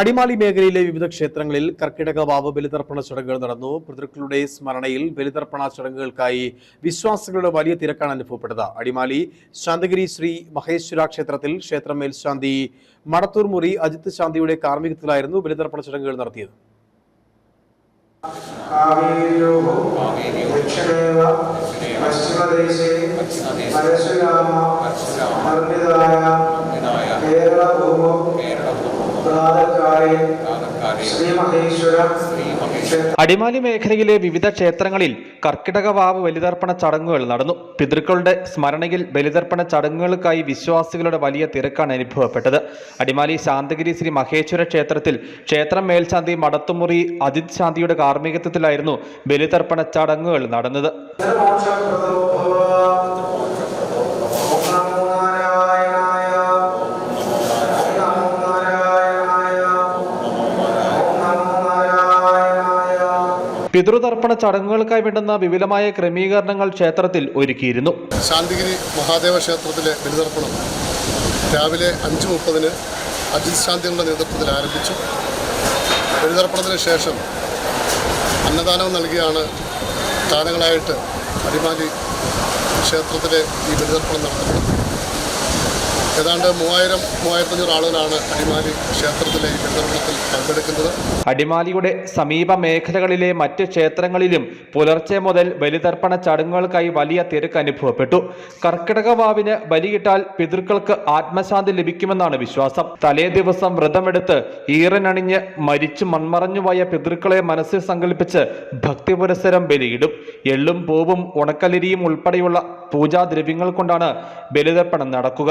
അടിമാലി മേഖലയിലെ വിവിധ ക്ഷേത്രങ്ങളിൽ കർക്കിടക വാവ് ബലിതർപ്പണ ചടങ്ങുകൾ നടന്നു. പിതൃക്കളുടെ സ്മരണയിൽ ബലിതർപ്പണ ചടങ്ങുകൾക്കായി വിശ്വാസികളുടെ വലിയ തിരക്കാണ് അനുഭവപ്പെട്ടത്. അടിമാലി ശാന്തഗിരി ശ്രീ മഹേശ്വര ക്ഷേത്രത്തിൽ ക്ഷേത്രം മേൽശാന്തി മടത്തൂർ മുറി അജിത് ശാന്തിയുടെ കാർമ്മികത്തിലായിരുന്നു ബലിതർപ്പണ ചടങ്ങുകൾ നടത്തിയത്. പശ്ചിമദേശേ പരശുരാമ അടിമാലി മേഖലയിലെ വിവിധ ക്ഷേത്രങ്ങളിൽ കർക്കിടക വാവ് ബലിതർപ്പണ ചടങ്ങുകൾ നടന്നു. പിതൃക്കളുടെ സ്മരണയിൽ ബലിതർപ്പണ ചടങ്ങുകൾക്കായി വിശ്വാസികളുടെ വലിയ തിരക്കാണ് അനുഭവപ്പെട്ടത്. അടിമാലി ശാന്തഗിരി ശ്രീ മഹേശ്വര ക്ഷേത്രത്തിൽ ക്ഷേത്രം മേൽശാന്തി മടത്തുമുറി അജിത് ശാന്തിയുടെ കാർമ്മികത്വത്തിലായിരുന്നു ബലിതർപ്പണ ചടങ്ങുകൾ നടന്നത്. പിതൃതർപ്പണ ചടങ്ങുകൾക്കായി വേണ്ടുന്ന വിപുലമായ ക്രമീകരണങ്ങൾ ക്ഷേത്രത്തിൽ ഒരുക്കിയിരുന്നു. ശാന്തിഗിരി മഹാദേവ ക്ഷേത്രത്തിലെ ബലിതർപ്പണം രാവിലെ അഞ്ച് മുപ്പതിന് അജിത് ശാന്തിയുടെ നേതൃത്വത്തിൽ ആരംഭിച്ചു. ബലിതർപ്പണത്തിന് ശേഷം അന്നദാനം നൽകിയാണ് കാലങ്ങളായിട്ട് അടിമാലി ക്ഷേത്രത്തിലെ ഈ ബലിതർപ്പണം നടത്തുന്നത്. ഏതാണ്ട് മൂവായിരം മൂവായിരത്തഞ്ഞൂറ് ആളുകളാണ് അടിമാലി ക്ഷേത്രത്തിലെ ഈ പങ്കെടുക്കുന്നത്. അടിമാലിയുടെ സമീപ മേഖലകളിലെ മറ്റ് ക്ഷേത്രങ്ങളിലും പുലർച്ചെ മുതൽ ബലിതർപ്പണ ചടങ്ങുകൾക്കായി വലിയ തിരക്ക് അനുഭവപ്പെട്ടു. കർക്കിടക വാവിന് ബലിയിട്ടാൽ പിതൃക്കൾക്ക് ആത്മശാന്തി ലഭിക്കുമെന്നാണ് വിശ്വാസം. തലേ ദിവസം വ്രതമെടുത്ത് ഈറനണിഞ്ഞ് മരിച്ചു മൺമറഞ്ഞുപോയ പിതൃക്കളെ മനസ്സിൽ സങ്കല്പിച്ച് ഭക്തി പുരസരം ബലിയിടും. എള്ളും പൂവും ഉണക്കലരിയും ഉൾപ്പെടെയുള്ള പൂജാദ്രവ്യങ്ങൾ കൊണ്ടാണ് ബലിതർപ്പണം നടക്കുക.